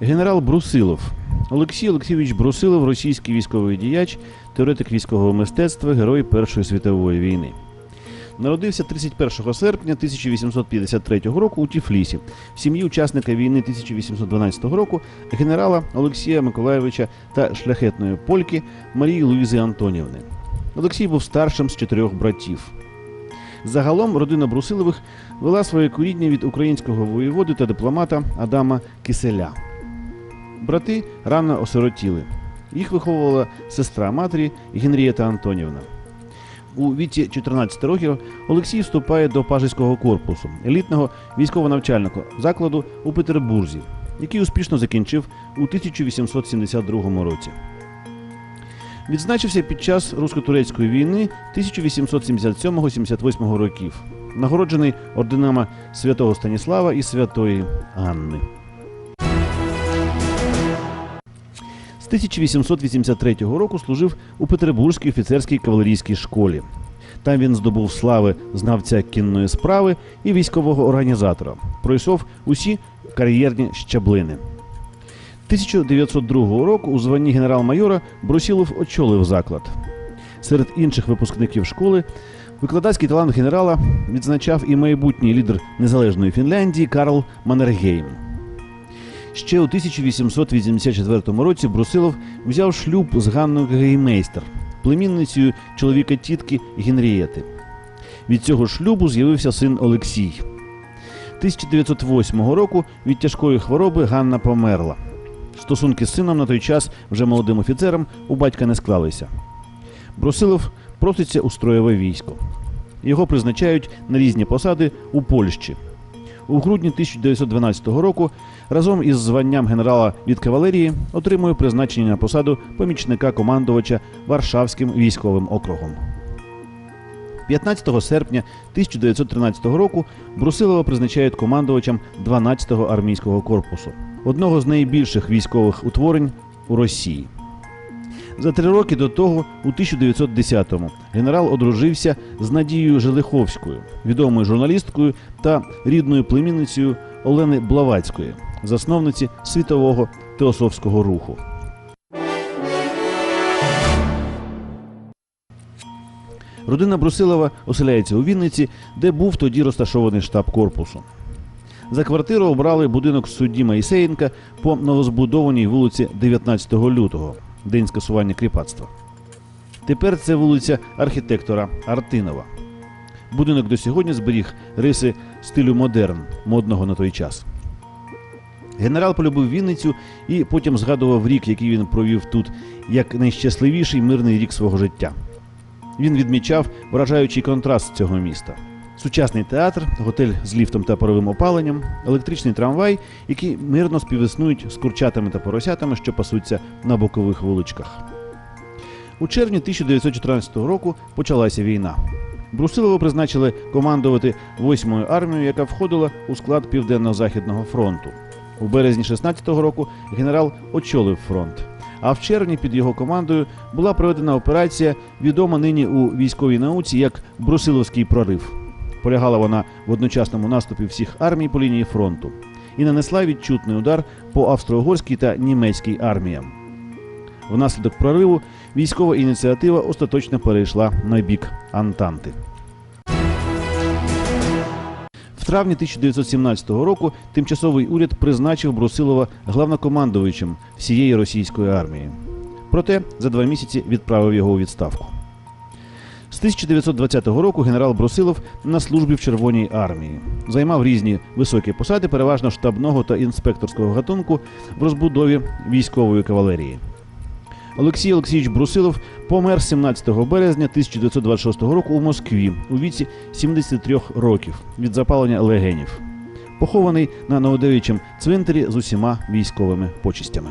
Генерал Брусилов. Олексій Олексійович Брусилов, російський військовий діяч, теоретик військового мистецтва, герой Першої світової війни. Народився 31 серпня 1853 року у Тіфлісі в сім'ї учасника війни 1812 року генерала Олексія Миколайовича та шляхетної польки Марії Луїзи Антонівни. Олексій був старшим з чотирьох братів. Загалом родина Брусилових вела своє коріння від українського воєводи та дипломата Адама Киселя. Брати рано осиротіли. Їх виховувала сестра матері Генрієта Антонівна. У віці 14 років Олексій вступає до пажеського корпусу, елітного військово-навчального закладу у Петербурзі, який успішно закінчив у 1872 році. Відзначився під час русько-турецької війни 1877-78 років, нагороджений орденами святого Станіслава і святої Анни. З 1883 року служив у Петербурзькій офіцерській кавалерійській школі. Там він здобув слави знавця кінної справи і військового організатора. Пройшов усі кар'єрні щаблини. 1902 року у званні генерал-майора Брусілов очолив заклад. Серед інших випускників школи викладацький талант генерала відзначав і майбутній лідер незалежної Фінляндії Карл Маннергейм. Ще у 1884 році Брусилов взяв шлюб з Ганною Геймейстер, племінницею чоловіка тітки Генрієти. Від цього шлюбу з'явився син Олексій. 1908 року від тяжкої хвороби Ганна померла. Стосунки з сином на той час вже молодим офіцером у батька не склалися. Брусилов проситься у строєве військо. Його призначають на різні посади у Польщі. У грудні 1912 року разом із званням генерала від кавалерії отримує призначення на посаду помічника командувача Варшавським військовим округом. 15 серпня 1913 року Брусилова призначають командувачем 12-го армійського корпусу, одного з найбільших військових утворень у Росії. За три роки до того, у 1910-му, генерал одружився з Надією Желиховською, відомою журналісткою та рідною племінницею Олени Блавацької, засновниці світового теософського руху. Родина Брусилова оселяється у Вінниці, де був тоді розташований штаб корпусу. За квартиру обрали будинок судді Майсеєнка по новозбудованій вулиці 19 лютого, день скасування кріпацтва. Тепер це вулиця архітектора Артинова. Будинок до сьогодні зберіг риси стилю модерн, модного на той час. Генерал полюбив Вінницю і потім згадував рік, який він провів тут, як найщасливіший мирний рік свого життя. Він відмічав вражаючий контраст цього міста. Сучасний театр, готель з ліфтом та паровим опаленням, електричний трамвай, які мирно співіснують з курчатами та поросятами, що пасуться на бокових вуличках. У червні 1914 року почалася війна. Брусилова призначили командувати 8-ю армією, яка входила у склад Південно-Західного фронту. У березні 16-го року генерал очолив фронт. А в червні під його командою була проведена операція, відома нині у військовій науці як Брусиловський прорив. Полягала вона в одночасному наступі всіх армій по лінії фронту і нанесла відчутний удар по австро-угорській та німецькій арміям. Внаслідок прориву військова ініціатива остаточно перейшла на бік Антанти. В травні 1917 року тимчасовий уряд призначив Брусилова главнокомандуючим всієї російської армії. Проте за два місяці відправив його у відставку. З 1920 року генерал Брусилов на службі в Червоній армії займав різні високі посади, переважно штабного та інспекторського гатунку в розбудові військової кавалерії. Олексій Олексійович Брусилов помер 17 березня 1926 року у Москві у віці 73 років від запалення легенів. Похований на Новодевичем цвинтарі з усіма військовими почистями.